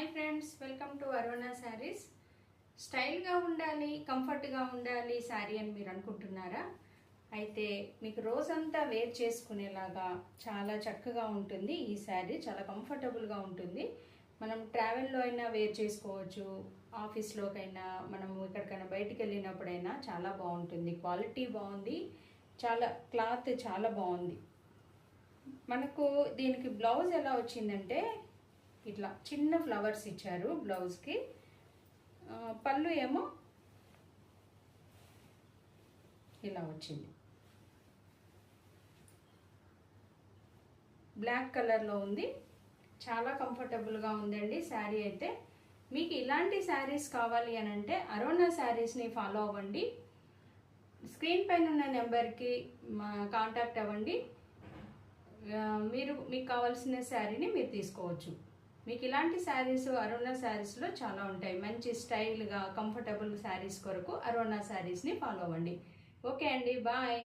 Hi friends welcome to Arona sarees. స్టైల్గా ఉండాలి కంఫర్ట్గా ఉండాలి శారీ అని మీరు అనుకుంటున్నారా? అయితే మీకు రోజంతా వేర్ చేసుకునేలాగా చాలా చక్కగా ఉంటుంది ఈ శారీ చాలా కంఫర్టబుల్గా ఉంటుంది. మనం ట్రావెల్లో అయినా వేర్ చేసుకోవచ్చు ఆఫీస్లోకైనా మనము ఎక్కడికైనా బయటికి వెళ్ళినప్పుడైనా చాలా బాగుంటుంది. క్వాలిటీ బాగుంది చాలా క్లాత్ చాలా బాగుంది. మనకు దీనికి బ్లౌజ్ ఎలా వచ్చిందంటే ఇట్లా చిన్న ఫ్లవర్స్ ఇచ్చారు బ్లౌజ్కి. పళ్ళు ఏమో ఇలా వచ్చింది. బ్లాక్ కలర్లో ఉంది. చాలా కంఫర్టబుల్గా ఉందండి శారీ అయితే. మీకు ఇలాంటి శారీస్ కావాలి అని అంటే అరోనా శారీస్ని ఫాలో అవ్వండి. స్క్రీన్ పైన ఉన్న నెంబర్కి మా కాంటాక్ట్ అవ్వండి. మీరు మీకు కావాల్సిన శారీని మీరు తీసుకోవచ్చు. మీకు ఇలాంటి శారీస్ అరుణ శారీస్లో చాలా ఉంటాయి. మంచి స్టైల్గా కంఫర్టబుల్ శారీస్ కొరకు అరోనా శారీస్ని ఫాలో అవ్వండి. ఓకే అండి బాయ్.